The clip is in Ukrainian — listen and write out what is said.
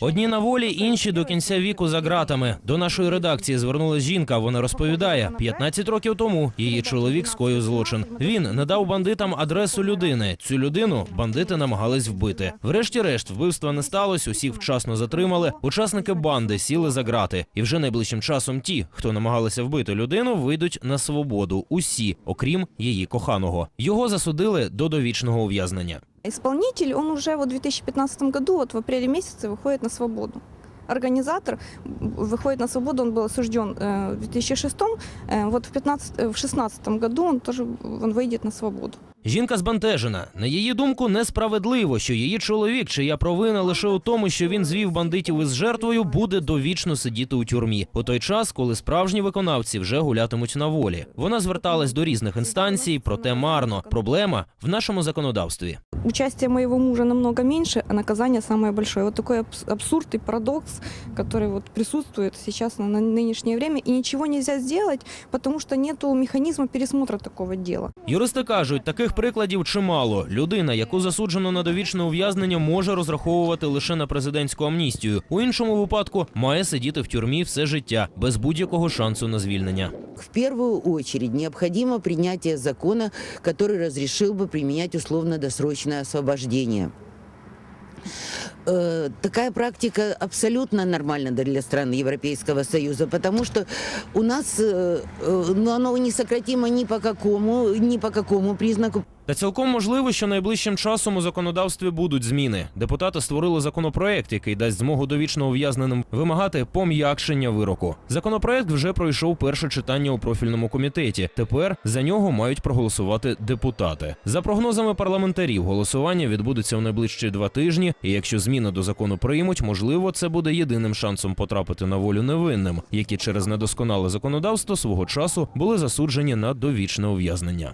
Одні на волі, інші до кінця віку за ґратами. До нашої редакції звернулася жінка. Вона розповідає, 15 років тому її чоловік скоїв злочин. Він не дав бандитам адресу людини. Цю людину бандити намагались вбити. Врешті-решт, вбивства не сталося. Усіх вчасно затримали. Учасники банди сіли за ґрати. І вже найближчим часом ті, хто намагалися вбити людину, вийдуть на свободу. Усі, окрім її коханого. Його засудили до довічного ув'язнення. Исполнитель, он уже вот в 2015 году, вот в апреле месяце, выходит на свободу. Организатор выходит на свободу, он был осужден э, в 2006, э, вот в 15, э, в 16 году он тоже он выйдет на свободу. Жінка збентежена. На її думку, несправедливо, що її чоловік, чия провина лише у тому, що він звів бандитів із жертвою, буде довічно сидіти у тюрмі у той час, коли справжні виконавці вже гулятимуть на волі. Вона зверталась до різних інстанцій, проте марно. Проблема в нашому законодавстві. Участие моего мужа намного меньше, а наказание самое большое. Вот такой абс- абсурд и парадокс, который вот присутствует сейчас на, на нынешнее время, и ничего нельзя сделать, потому что нету механизма пересмотра такого дела. Юристи кажуть, таких прикладів чимало. Людина, яку засуджено на довічне ув'язнення, може розраховувати лише на президентську амністію. У іншому випадку має сидіти в тюрмі все життя без будь-якого шансу на звільнення. В першу очередь необхідно прийняття закона, який розрішив би приміняти условно досрочне освобождение. Э, Такая практика абсолютно нормальна для стран Европейского Союза, потому что у нас э, э, ну, оно несократимо ни по какому, ни по какому признаку. Та цілком можливо, що найближчим часом у законодавстві будуть зміни. Депутати створили законопроект, який дасть змогу довічно ув'язненим вимагати пом'якшення вироку. Законопроект вже пройшов перше читання у профільному комітеті. Тепер за нього мають проголосувати депутати. За прогнозами парламентарів, голосування відбудеться в найближчі два тижні. І якщо зміни до закону приймуть, можливо, це буде єдиним шансом потрапити на волю невинним, які через недосконале законодавство свого часу були засуджені на довічне ув'язнення.